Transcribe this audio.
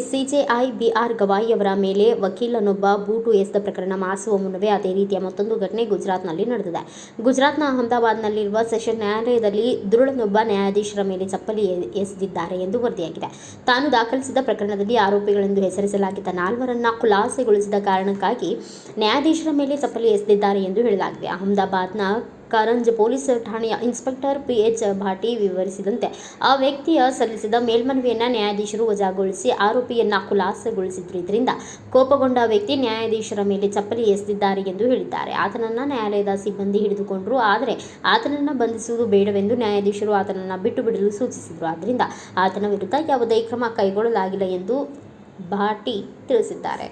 CJI B R Gavai ಅವರ ಮೇಲೆ ವಕೀಲನೊಬ್ಬ boot ಎಸೆದ ಪ್ರಕರಣ ಮಾಸುವ ಮುನ್ನವೇ ಅದೇ ರೀತಿಯ ಮತ್ತೊಂದು ಘಟನೆ ಗುಜರಾತ್ನಲ್ಲಿ ನಡೆದಿದೆ. ಗುಜರಾತ್ನ ಅಹಮದಾಬಾದ್ನಲ್ಲಿರುವ ಸೆಷನ್ ನ್ಯಾಯಾಲಯದಲ್ಲಿ ದುರುಳನೊಬ್ಬ ನ್ಯಾಯಾಧೀಶರ ಮೇಲೆ ಚಪ್ಪಲಿ ಎಸೆದಿದ್ದಾರೆ ಎಂದು ವರದಿಯಾಗಿದೆ. ತಾನು ದಾಖಲಿಸಿದ ಪ್ರಕರಣದಲ್ಲಿ ಆರೋಪಿಗಳೆಂದು ಹೆಸರಿಸಲಾಗಿದ್ದ ನಾಲ್ವರನ್ನ ಖುಲಾಸೆಗೊಳಿಸಿದ ಕಾರಣಕ್ಕಾಗಿ ನ್ಯಾಯಾಧೀಶರ ಮೇಲೆ ಚಪ್ಪಲಿ ಎಸೆದಿದ್ದಾರೆ ಎಂದು ಹೇಳಲಾಗಿದೆ. ಅಹಮದಾಬಾದ್ನ ಕಾರಂಜ್ ಪೊಲೀಸ್ ಠಾಣೆಯ ಇನ್ಸ್ಪೆಕ್ಟರ್ ಪಿಎಚ್ ಭಾಟಿ ವಿವರಿಸಿದಂತೆ, ಆ ವ್ಯಕ್ತಿಯ ಸಲ್ಲಿಸಿದ ಮೇಲ್ಮನವಿಯನ್ನು ನ್ಯಾಯಾಧೀಶರು ವಜಾಗೊಳಿಸಿ ಆರೋಪಿಯನ್ನು ಖುಲಾಸೆಗೊಳಿಸಿದ್ರು ಇದರಿಂದ ಕೋಪಗೊಂಡ ವ್ಯಕ್ತಿ ನ್ಯಾಯಾಧೀಶರ ಮೇಲೆ ಚಪ್ಪಲಿ ಎಸೆದಿದ್ದಾರೆ ಎಂದು ಹೇಳಿದ್ದಾರೆ. ಆತನನ್ನು ನ್ಯಾಯಾಲಯದ ಸಿಬ್ಬಂದಿ ಹಿಡಿದುಕೊಂಡರು, ಆದರೆ ಆತನನ್ನು ಬಂಧಿಸುವುದು ಬೇಡವೆಂದು ನ್ಯಾಯಾಧೀಶರು ಆತನನ್ನು ಬಿಟ್ಟು ಬಿಡಲು ಸೂಚಿಸಿದರು. ಆದ್ದರಿಂದ ಆತನ ವಿರುದ್ಧ ಯಾವುದೇ ಕ್ರಮ ಕೈಗೊಳ್ಳಲಾಗಿಲ್ಲ ಎಂದು ಭಾಟಿ ತಿಳಿಸಿದ್ದಾರೆ.